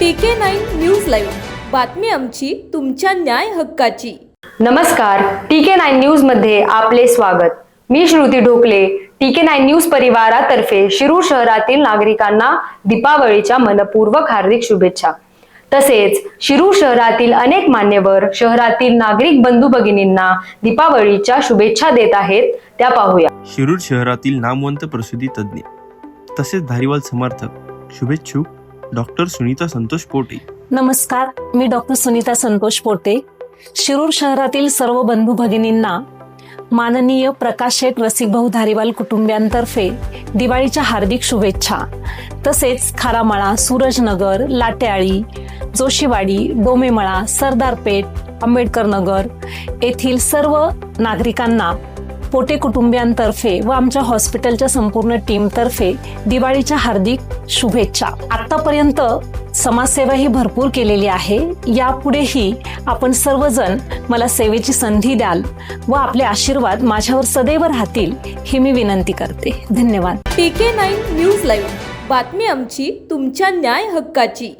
पीके nine news live बातमी आमची तुमच्या न्याय हक्काची. नमस्कार टीके नाईन न्यूजमध्ये आपले स्वागत. मी श्रुती ढोकले टीके नाईन न्यूज परिवारातर्फे शिरूर शहरातील नागरिकांना दीपावलीच्या मनपूर्वक हार्दिक शुभेच्छा. तसेच शिरूर शहरातील अनेक मान्यवर शहरातील नागरिक बंधू भगिनींना दीपावलीच्या शुभेच्छा देत आहेत त्या पाहूया. शिरूर शहरातील नामवंत प्रसूती तज्ज्ञ तसेच धारीवाल समर्थक शुभेच्छुक डॉक्टर सुनीता संतोष पोटे. नमस्कार मी डॉक्टर सुनीता संतोष पोटे. शिरूर शहरातील सर्व बंधू भगिनींना माननीय प्रकाश शेठ रसिकभाऊ धारीवाल कुटुंबियांतर्फे दिवाळीच्या हार्दिक शुभेच्छा. तसेच खारामळा सूरजनगर लाट्याळी जोशीवाडी डोमेमळा सरदारपेठ आंबेडकर नगर येथील सर्व नागरिकांना पोटे कुटुंबियांतर्फे व आमच्या हॉस्पिटलच्या संपूर्ण टीमतर्फे दिवाळीच्या हार्दिक शुभेच्छा. आतापर्यंत समाजसेवा ही भरपूर केलेली आहे. यापुढेही आपण सर्वजण मला सेवेची संधी द्याल व आपले आशीर्वाद माझ्यावर सदैव राहतील ही मी विनंती करते. धन्यवाद. PK nine news live. बातमी आमची तुमच्या न्याय हक्काची.